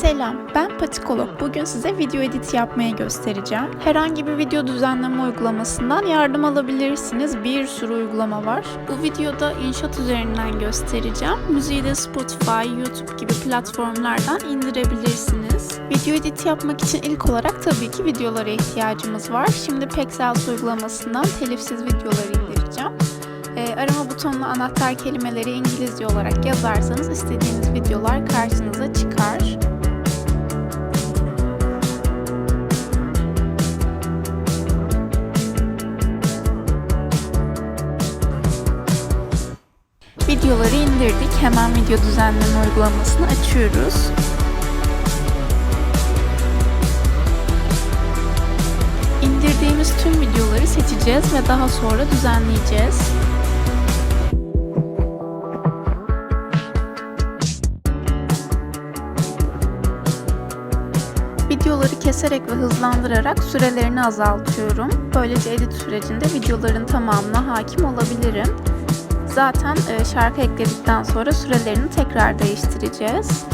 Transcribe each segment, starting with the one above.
Selam, ben Patikolog. Bugün size video edit yapmayı göstereceğim. Herhangi bir video düzenleme uygulamasından yardım alabilirsiniz. Bir sürü uygulama var. Bu videoda inşaat üzerinden göstereceğim. Müziği de Spotify, YouTube gibi platformlardan indirebilirsiniz. Video edit yapmak için ilk olarak tabii ki videolara ihtiyacımız var. Şimdi Pexels uygulamasından telifsiz videoları indireceğim. Ee, arama butonuna anahtar kelimeleri İngilizce olarak yazarsanız istediğiniz videolar karşınıza Videoları indirdik. Hemen video düzenleme uygulamasını açıyoruz. İndirdiğimiz tüm videoları seçeceğiz ve daha sonra düzenleyeceğiz. Videoları keserek ve hızlandırarak sürelerini azaltıyorum. Böylece edit sürecinde videoların tamamına hakim olabilirim. Zaten e, şarkı ekledikten sonra sürelerini tekrar değiştireceğiz.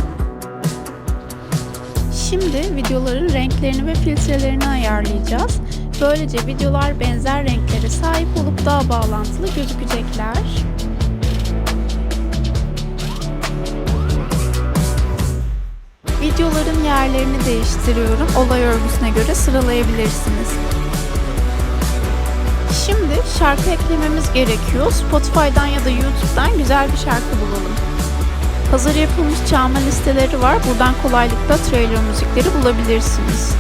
Şimdi videoların renklerini ve filtrelerini ayarlayacağız. Böylece videolar benzer renklere sahip olup daha bağlantılı gözükecekler. Videoların yerlerini değiştiriyorum. Olay örgüsüne göre sıralayabilirsiniz. Şimdi şarkı eklememiz gerekiyor. Spotify'dan ya da YouTube'dan güzel bir şarkı bulalım. Hazır yapılmış çalma listeleri var. Buradan kolaylıkla trailer müzikleri bulabilirsiniz.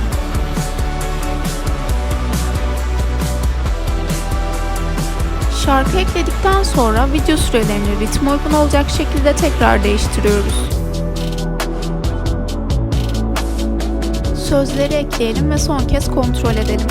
Şarkı ekledikten sonra video sürelerini ritme uygun olacak şekilde tekrar değiştiriyoruz. Sözleri ekleyelim ve son kez kontrol edelim.